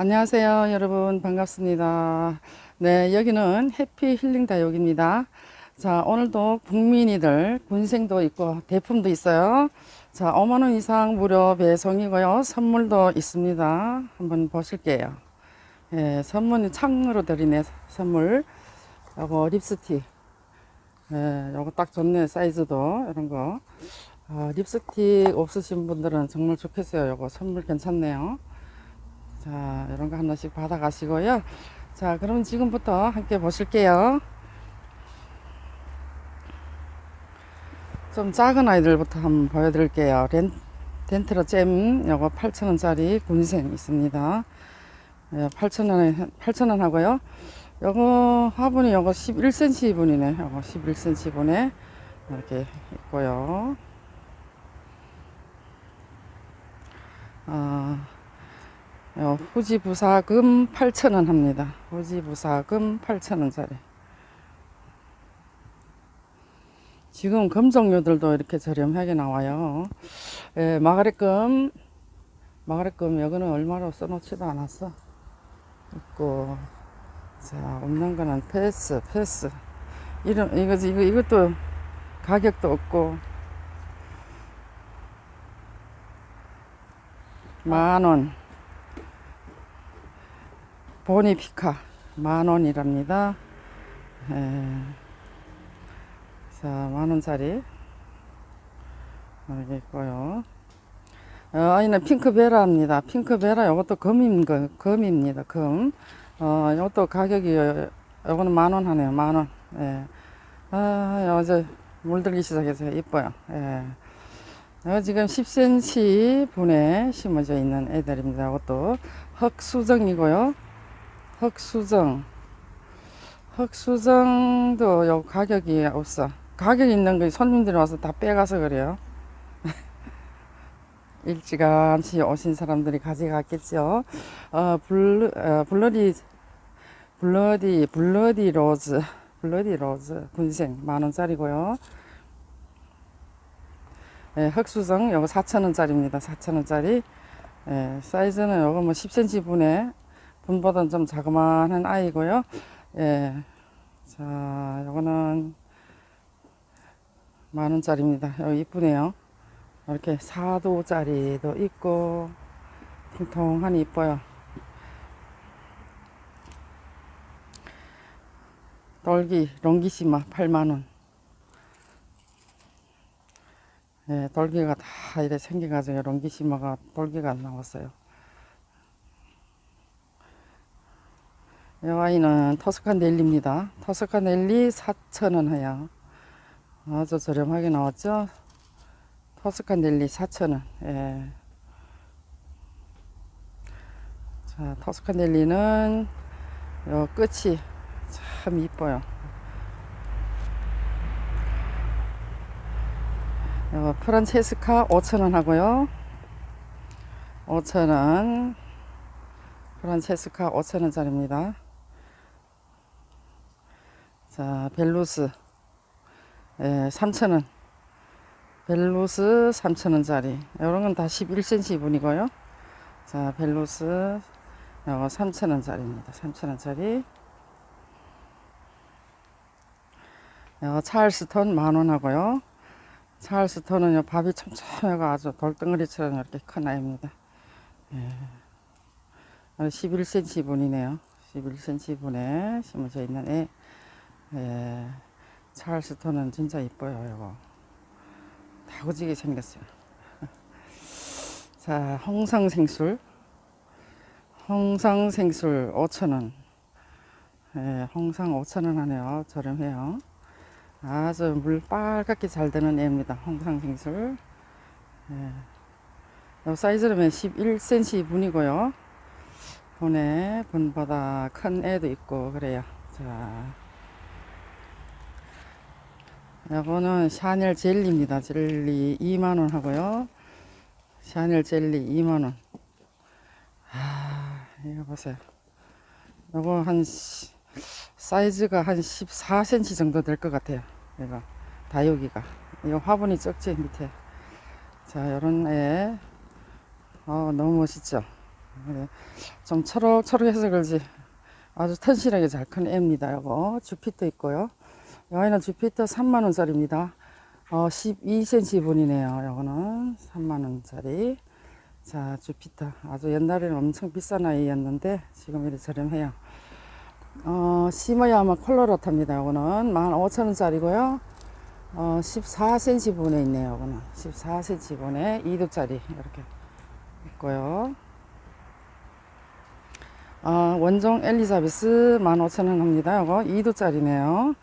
안녕하세요, 여러분. 반갑습니다. 네, 여기는 해피 힐링 다육입니다. 자, 오늘도 국민이들 군생도 있고 대품도 있어요. 자, 5만원 이상 무료 배송이고요. 선물도 있습니다. 한번 보실게요. 예, 선물이 창으로 드리네, 선물. 요거 립스틱. 예, 요거 딱 좋네, 사이즈도. 이런 거. 아, 립스틱 없으신 분들은 정말 좋겠어요. 요거 선물 괜찮네요. 자, 이런 거 하나씩 받아 가시고요. 자, 그럼 지금부터 함께 보실게요. 좀 작은 아이들부터 한번 보여드릴게요. 렌, 덴트로 잼, 요거 8,000원짜리 군생 있습니다. 예, 8,000원에, 8,000원 하고요. 요거 화분이 요거 11cm 분이네. 요거 11cm 분에 이렇게 있고요. 아, 어, 후지부사금 8,000원 합니다. 후지부사금 8,000원짜리. 지금 금 종류들도 이렇게 저렴하게 나와요. 예, 마가렛금, 마가렛금 여기는 얼마로 써놓지도 않았어. 있고, 자, 없는 거는 패스, 패스. 이런, 이거, 이거, 이것도 가격도 없고, 만 원. 보니피카 만 원이랍니다. 에, 자, 만 원짜리 이렇게 있고요. 어, 아이는 핑크베라입니다. 핑크베라 이것도 금인 거, 금입니다. 금. 어, 이것도 가격이 요거는 만원 하네요. 만 원. 예. 아, 어제 물들기 시작해서 이뻐요. 예. 어, 지금 10cm 분에 심어져 있는 애들입니다. 이것도 흑수정이고요. 흑수정. 흑수정도 요 가격이 없어. 가격 있는 거 손님들이 와서 다 빼가서 그래요. 일찌감치 오신 사람들이 가져갔겠죠. 어, 블루, 어, 블러디, 블러디, 블러디 로즈, 블러디 로즈 군생 만 원짜리고요. 예, 흑수정 요거 4,000원짜리입니다. 4,000원짜리. 예, 사이즈는 요거 뭐 10cm 분에 분보다는 좀 자그마한 아이고요. 예. 자, 요거는 만 원짜리입니다. 여기 이쁘네요. 이렇게 4도짜리도 있고 통통하니 이뻐요. 돌기 롱기시마 8만 원. 예, 돌기가 다 이래 생겨가지고 롱기시마가 돌기가 안 나왔어요. 이 아이는 토스칸 넬리입니다. 토스칸 넬리 4,000원 해요. 아주 저렴하게 나왔죠? 토스칸 넬리 4,000원. 예. 자, 토스칸 넬리는 요 끝이 참 이뻐요. 요 프란체스카 5,000원 하고요. 5,000원. 프란체스카 5,000원짜리입니다. 자, 벨루스 예, 3,000원. 벨루스 3,000원짜리. 이런 건 다 11cm 분이고요. 자, 벨루스 이거 3,000원짜리입니다. 3,000원짜리. 이거 찰스톤 만원 하고요. 찰스톤은 요 밥이 촘촘해가 아주 돌덩어리처럼 이렇게 큰 아이입니다. 예. 11cm 분이네요. 11cm 분에 심어져 있는 애. 예. 찰스톤은 진짜 이뻐요, 이거. 다구지게 생겼어요. 자, 홍상생술. 홍상생술 5,000원. 예, 홍상 5,000원 하네요. 저렴해요. 아주 물 빨갛게 잘 되는 애입니다. 홍상생술. 예. 요 사이즈는 11cm 분이고요. 분에 분보다 큰 애도 있고 그래요. 자. 요거는 샤넬 젤리입니다. 젤리 2만원 하고요. 샤넬 젤리 2만원. 아, 이거 보세요. 요거 한, 시- 사이즈가 한 14cm 정도 될 것 같아요. 얘가. 다육이가. 이거 화분이 적지, 밑에. 자, 요런 애. 어, 너무 멋있죠? 네. 좀 초록초록해서 그런지 아주 튼실하게 잘 큰 애입니다. 요거 주피터 있고요. 이 아이는 주피터 3만원짜리입니다. 어, 12cm 분이네요. 요거는 3만원짜리. 자, 주피터. 아주 옛날에는 엄청 비싼 아이였는데 지금 이렇게 저렴해요. 어, 심어야 아마 콜로라타입니다. 요거는 15,000원짜리고요. 어, 14cm 분에 있네요. 요거는 14cm 분에 2도짜리 이렇게 있고요. 아, 원종 엘리자베스 15,000원 합니다. 요거 2도짜리네요.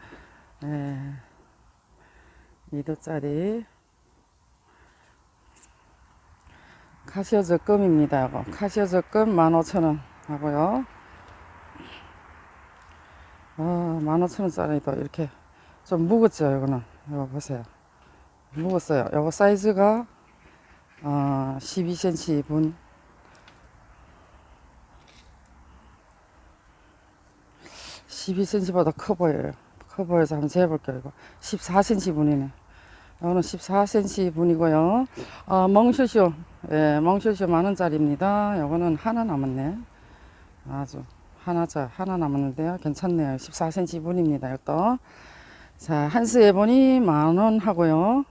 예. 2도짜리. 카시오 적금입니다. 카시오 적금 15,000원 하고요. 아, 15,000원짜리도 이렇게 좀 무겁죠, 이거는. 이거 보세요. 무겁어요. 요거 사이즈가 어, 12cm 분. 12cm보다 커 보여요. 커 보여서 한번 재볼게요. 이거 14cm 분이네. 이거는 14cm 분이고요. 어, 멍쇼쇼, 예, 멍쇼쇼 만 원짜리입니다. 이거는 하나 남았네. 아주 하나자 하나 남았는데요. 괜찮네요. 14cm 분입니다. 이것도. 자, 한스 에본이 만원 하고요.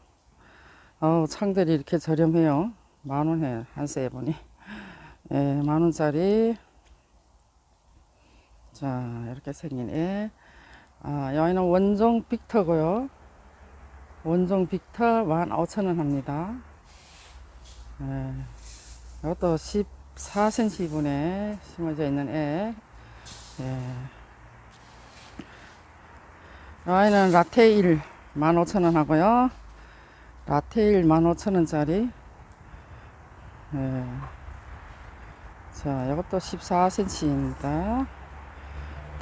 어, 창들이 이렇게 저렴해요. 만원 해요. 한스 에본이. 예, 만 원짜리. 자, 이렇게 생긴 애. 아, 여기는 원종 빅터고요. 원종 빅터 15,000원 합니다. 예, 이것도 14cm 분에 심어져 있는 애. 예. 아이는 라테일 15,000원 하고요. 라테일 15,000원짜리. 예. 자, 이것도 14cm입니다.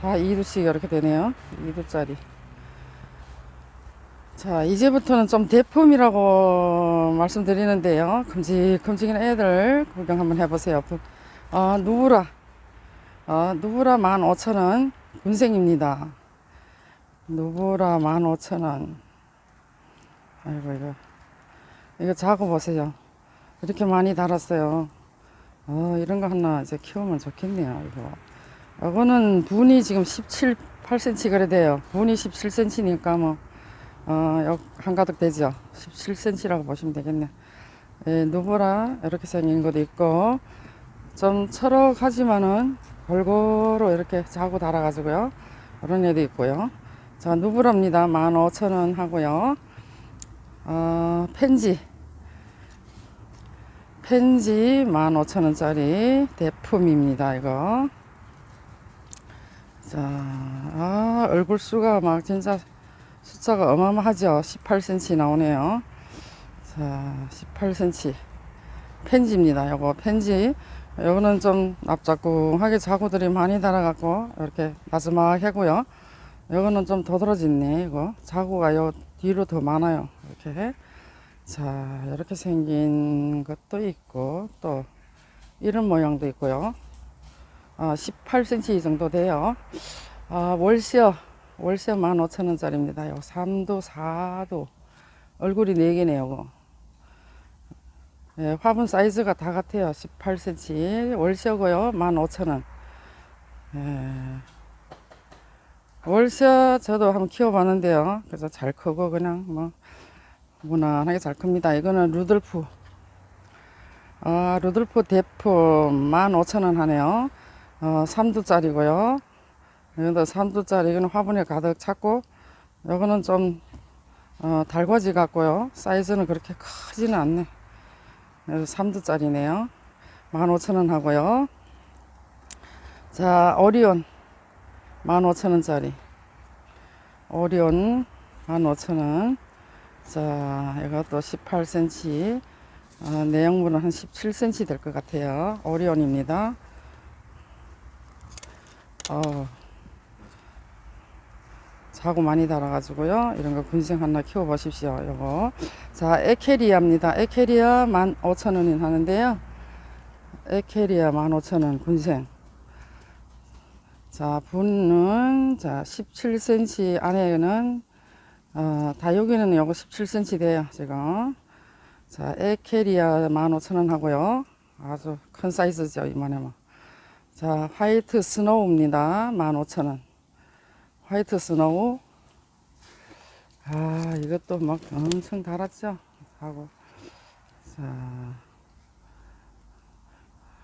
다 2두씩 이렇게 되네요. 2두짜리. 자, 이제부터는 좀 대품이라고 말씀드리는데요. 큼직큼직한 애들 구경 한번 해보세요. 어, 누브라. 어, 누브라 15,000원. 군생입니다. 누브라 15,000원. 아이고, 이거. 이거 자고 보세요. 이렇게 많이 달았어요. 어, 이런 거 하나 이제 키우면 좋겠네요. 이거. 이거는 분이 지금 17, 8cm 그래 돼요. 분이 17cm니까 뭐, 어, 역 한가득 되죠. 17cm라고 보시면 되겠네. 예, 누브라 이렇게 생긴 것도 있고, 좀 철억하지만은 골고루 이렇게 자고 달아가지고요. 이런 애도 있고요. 자, 누브라입니다. 15,000원 하고요. 어, 펜지. 펜지 15,000원짜리 대품입니다. 이거. 자, 아, 얼굴 수가 막 진짜 숫자가 어마어마하죠. 18cm 나오네요. 자, 18cm. 펜지입니다. 요거 펜지. 요거는 좀 납작궁하게 자구들이 많이 달아갖고 이렇게 나즈막하게 하고요. 요거는 좀 도드라졌네. 이거 자구가 요 뒤로 더 많아요. 이렇게. 자, 이렇게 생긴 것도 있고 또 이런 모양도 있고요. 아, 18cm 정도 돼요. 아, 월시어, 월시어 15,000원짜리입니다. 요 3도, 4도. 얼굴이 4개네요, 요거. 예, 화분 사이즈가 다 같아요. 18cm. 월시어고요. 15,000원. 예. 월시어 저도 한번 키워봤는데요. 그래서 잘 크고 그냥 뭐 무난하게 잘 큽니다. 이거는 루돌프. 아, 루돌프 대품 15,000원 하네요. 어, 3두짜리고요. 이것도 3두짜리 이거는 화분에 가득 찼고 이거는 좀 어, 달궈지 같고요. 사이즈는 그렇게 크지는 않네. 그래서 3두짜리네요. 15,000원 하고요. 자, 오리온 15,000원짜리. 오리온 15,000원. 자, 이것도 18cm. 어, 내용물은 한 17cm 될 것 같아요. 오리온입니다. 어, 자고 많이 달아가지고요. 이런 거 군생 하나 키워보십시오. 요거. 자, 에케리아입니다. 에케리아 15,000원이 하는데요. 에케리아 15,000원 군생. 자, 분은, 자, 17cm 안에는, 어, 다 여기는 요거 17cm 돼요, 지금. 자, 에케리아 15,000원 하고요. 아주 큰 사이즈죠, 이만하면. 자, 화이트 스노우입니다. 15,000원. 화이트 스노우. 아, 이것도 막 엄청 달았죠? 하고. 자,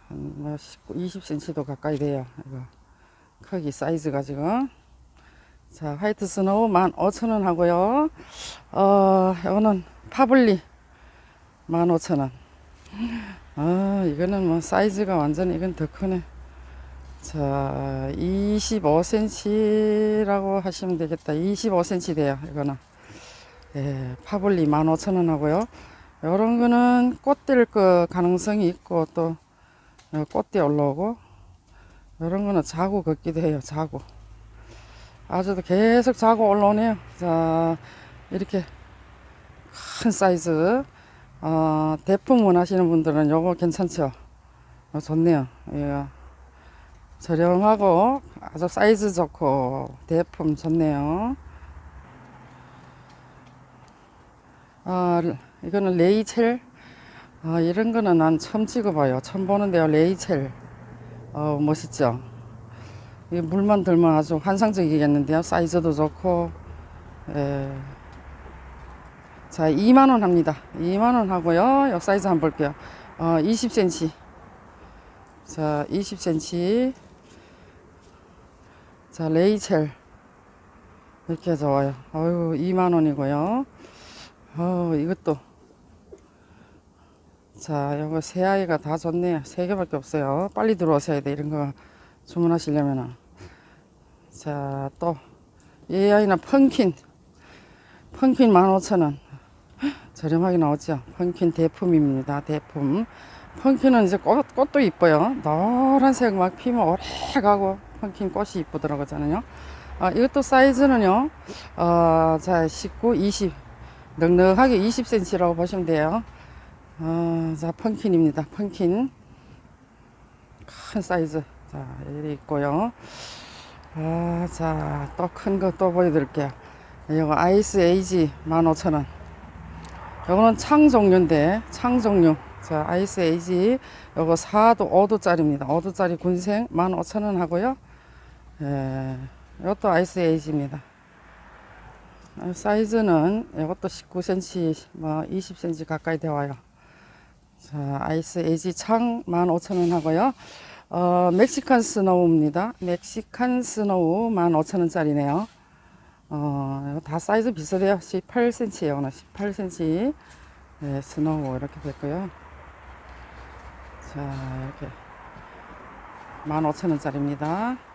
한뭐 20cm도 가까이 돼요. 이거. 크기 사이즈가 지금. 자, 화이트 스노우 15,000원 하고요. 어, 이거는 파블리 15,000원. 아, 이거는 뭐 사이즈가 완전 이건 더 크네. 자, 25cm라고 하시면 되겠다. 25cm 돼요, 이거는. 예, 파블리 15,000원 하고요. 요런 거는 꽃될 그 가능성이 있고 또 어, 꽃대 올라오고 요런 거는 자구 걷기도 해요, 자구. 아주 계속 자고 올라오네요. 자, 이렇게 큰 사이즈. 어, 대품 원하시는 분들은 요거 괜찮죠? 어, 좋네요. 예. 저렴하고 아주 사이즈 좋고 대품 좋네요. 아, 이거는 레이첼. 아, 이런 거는 난 처음 찍어봐요. 처음 보는데요. 레이첼. 어, 멋있죠? 이 물만 들면 아주 환상적이겠는데요. 사이즈도 좋고. 예. 자, 2만원 합니다. 2만원 하고요. 역 사이즈 한번 볼게요. 어, 20cm. 자, 20cm. 자, 레이첼. 이렇게 좋아요. 어유 2만원이고요. 어, 이것도. 자, 요거 세 아이가 다 좋네요. 세 개밖에 없어요. 빨리 들어오셔야 돼. 이런 거 주문하시려면은. 자, 또. 이 아이는 펑킨. 펑킨 15,000원. 저렴하게 나오죠. 펑킨 대품입니다. 대품. 펑킨은 이제 꽃, 꽃도 이뻐요. 노란색 막 피면 오래 가고 펑킨 꽃이 이쁘더라고요. 아, 이것도 사이즈는요. 어, 자, 19, 20. 넉넉하게 20cm라고 보시면 돼요. 어, 자, 펑킨입니다. 펑킨. 큰 사이즈. 자, 이리 있고요. 아, 자, 또 큰 거 또 보여드릴게요. 이거 아이스 에이지 15,000원. 요거는 창 종류인데, 창 종류. 자, 아이스 에이지. 요거 4도, 5도짜리입니다. 5도짜리 군생 15,000원 하고요. 예, 이것도 아이스 에이지입니다. 어, 사이즈는 이것도 19cm, 뭐 20cm 가까이 되어요. 자, 아이스 에이지 창 15,000원 하고요. 어, 멕시칸 스노우입니다. 멕시칸 스노우 15,000원짜리네요. 어, 다 사이즈 비슷해요. 18cm예요. 오늘 18cm. 네, 스노우 이렇게 됐고요. 자, 이렇게 15,000원짜리입니다.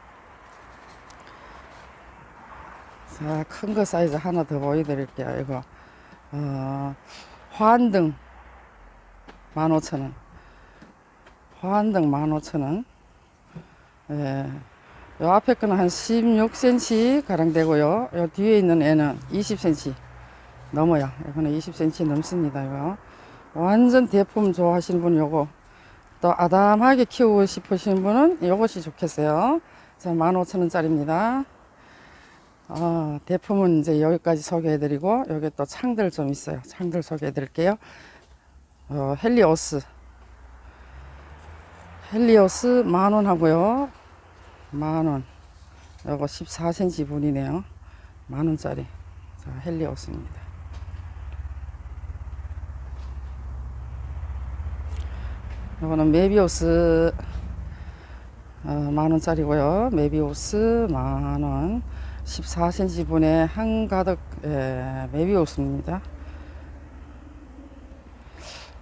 자, 큰 거 사이즈 하나 더 보여드릴게요. 이거, 어, 화한등 15,000원. 화한등 15,000원. 예. 요 앞에 거는 한 16cm 가량 되고요. 요 뒤에 있는 애는 20cm 넘어요. 이거는 20cm 넘습니다. 이거. 완전 대품 좋아하시는 분 요거. 또 아담하게 키우고 싶으신 분은 요것이 좋겠어요. 자, 15,000원짜리입니다. 어, 대품은 이제 여기까지 소개해드리고 여기 또 창들 좀 있어요. 창들 소개해드릴게요. 어, 헬리오스 헬리오스 만원 하고요. 만원 요거 14cm 분이네요. 만원짜리 자, 헬리오스입니다. 요거는 메비우스 어, 만원짜리고요. 메비우스 만원 14cm 분의 한가득 예, 메비우스입니다.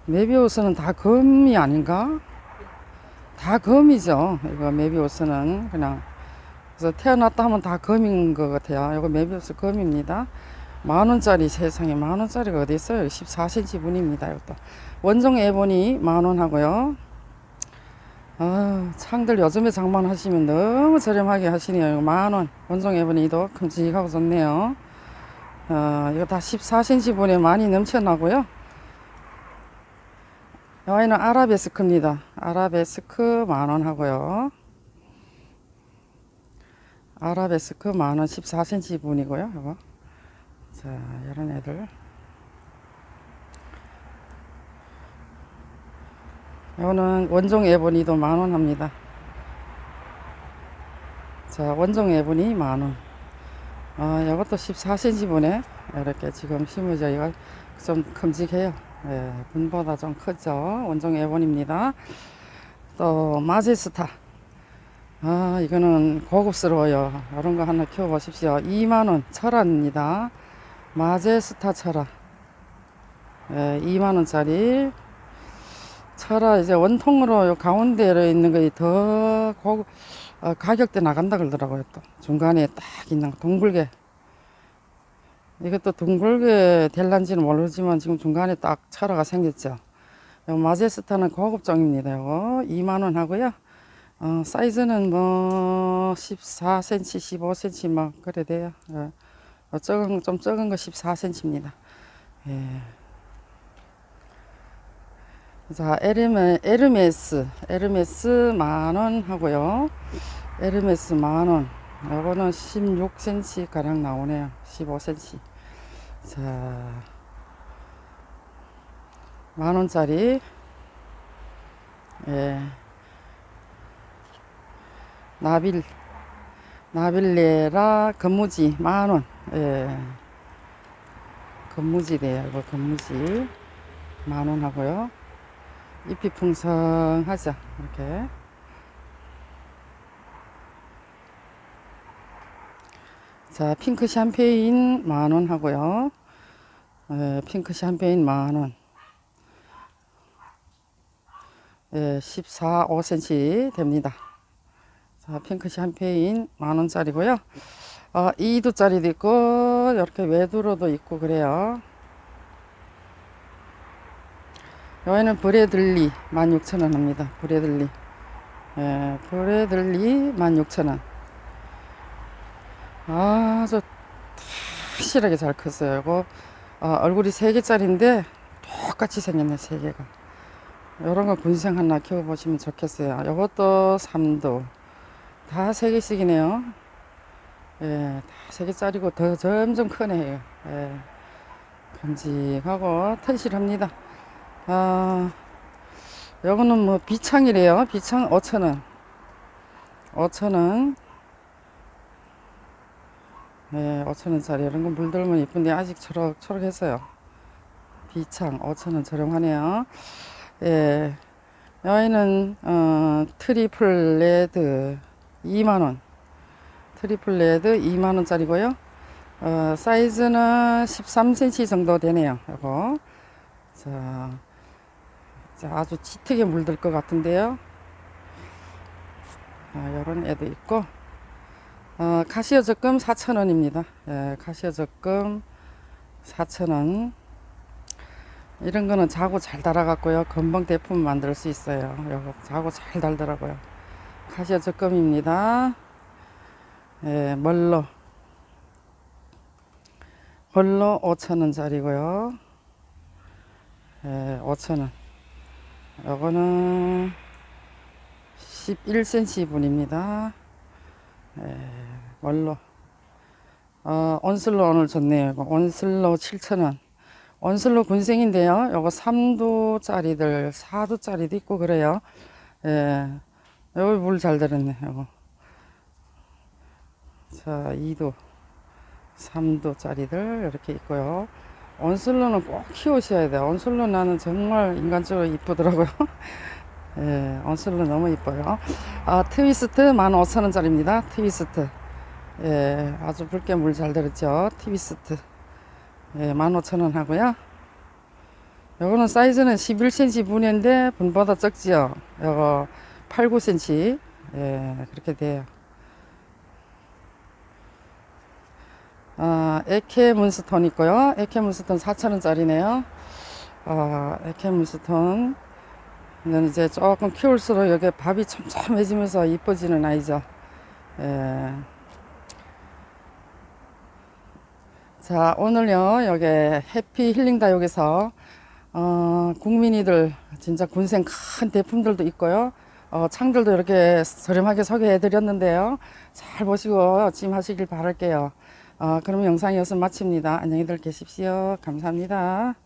메비우스는 다 금이 아닌가? 다 금이죠. 이거 메비우스는 그냥 그래서 태어났다 하면 다 금인 것 같아요. 이거 메비우스 금입니다. 만 원짜리 세상에 만 원짜리가 어디 있어요? 14cm 분입니다. 이것도 원종 에본이 만 원 하고요. 아, 창들 요즘에 장만하시면 너무 저렴하게 하시네요. 이거 만 원. 원종 에본이도 큼직하고 좋네요. 어, 이거 다 14cm 분에 많이 넘쳐나고요. 이 아이는 아라베스크입니다. 아라베스크 만원 하고요. 아라베스크 만원 14cm 분이고요. 이거. 자, 이런 애들. 이거는 원종 에보니도 만원 합니다. 자, 원종 에보니 만 원. 아, 이것도 14cm 분에 이렇게 지금 이거 좀 큼직해요. 예, 분보다 좀 크죠. 원종 에보니입니다. 또 마제스타. 아, 이거는 고급스러워요. 이런 거 하나 키워보십시오. 2만 원 철화입니다. 마제스타 철화. 예, 2만 원짜리 철화 이제 원통으로 요 가운데로 있는 거이 더 고급 어, 가격대 나간다 그러더라고요. 또 중간에 딱 있는 거, 둥글게 이것도 둥글게 될란지는 모르지만 지금 중간에 딱 철화가 생겼죠. 요 마제스타는 고급종입니다. 요거 2만 원 하고요. 어, 사이즈는 뭐 14cm, 15cm 막 그래 돼요. 예. 어, 적은 좀 적은 거 14cm입니다. 예. 자, 에르메, 에르메스, 에르메스 만원 하고요. 에르메스 만 원. 요거는 16cm 가량 나오네요. 15cm. 자, 만 원짜리. 예. 나빌, 나빌레라 건무지 만 원. 예. 건무지래요. 이거 건무지 만원 하고요. 잎이 풍성하죠. 이렇게. 자, 핑크 샴페인 만원 하고요. 예, 핑크 샴페인 만 원. 예, 14, 5cm 됩니다. 자, 핑크 샴페인 만 원짜리고요. 어, 2두짜리도 있고, 이렇게 외두로도 있고 그래요. 여기는 브레들리 16,000원 합니다. 브레들리. 예, 브레들리 16,000원. 아주 확실하게 잘 컸어요. 이거 아, 얼굴이 3개짜리인데 똑같이 생겼네, 3개가. 이런 거 군생 하나 키워보시면 좋겠어요. 이것도 3도. 다 3개씩이네요. 예, 다 3개짜리고 더 점점 크네요. 예, 큼직하고 튼실합니다. 아, 요거는 뭐 비창이래요. 비창 5,000원. 5,000원. 네, 5,000원짜리 이런 거 물들면 이쁜데 아직 초록, 초록했어요. 비창 5,000원 저렴하네요. 예. 여기는 어, 트리플 레드 2만원. 트리플 레드 2만원짜리고요. 어, 사이즈는 13cm 정도 되네요. 자, 자, 아주 짙게 물들 것 같은데요. 아, 요런 애도 있고. 어, 카시오 적금 4,000원입니다. 예, 카시오 적금 4,000원. 이런 거는 자고 잘 달아갖고요. 금방 대품 만들 수 있어요. 요거 자고 잘 달더라고요. 카시오 적금입니다. 예, 멀로. 멀로 5,000원짜리고요. 예, 5,000원. 요거는 11cm 분입니다. 예, 원로. 어, 온슬로 오늘 좋네요. 이거 온슬로 7,000원. 온슬로 군생인데요. 요거 3도짜리들, 4도짜리도 있고 그래요. 예. 여기 물 잘 들었네, 요거. 자, 2도, 3도짜리들 이렇게 있고요. 온슬로는 꼭 키우셔야 돼요. 온슬로 나는 정말 인간적으로 이쁘더라고요. 예, 온슬로 너무 이뻐요. 아, 트위스트 15,000원짜리입니다. 트위스트. 예, 아주 붉게 물 잘 들었죠. 트위스트. 예, 15,000원 하고요. 요거는 사이즈는 11cm 분인데 분보다 적지요. 요거 8, 9cm. 예, 그렇게 돼요. 아, 에케 문스톤 있고요. 에케 문스톤 4,000원짜리네요. 아, 에케 문스톤. 이는 이제 조금 키울수록 여기 밥이 촘촘해지면서 이뻐지는 아이죠. 예. 자, 오늘요, 여기 해피 힐링 다육에서, 어, 국민이들, 진짜 군생 큰 대품들도 있고요. 어, 창들도 이렇게 저렴하게 소개해 드렸는데요. 잘 보시고 찜하시길 바랄게요. 어, 그럼 영상 여기서 마칩니다. 안녕히들 계십시오. 감사합니다.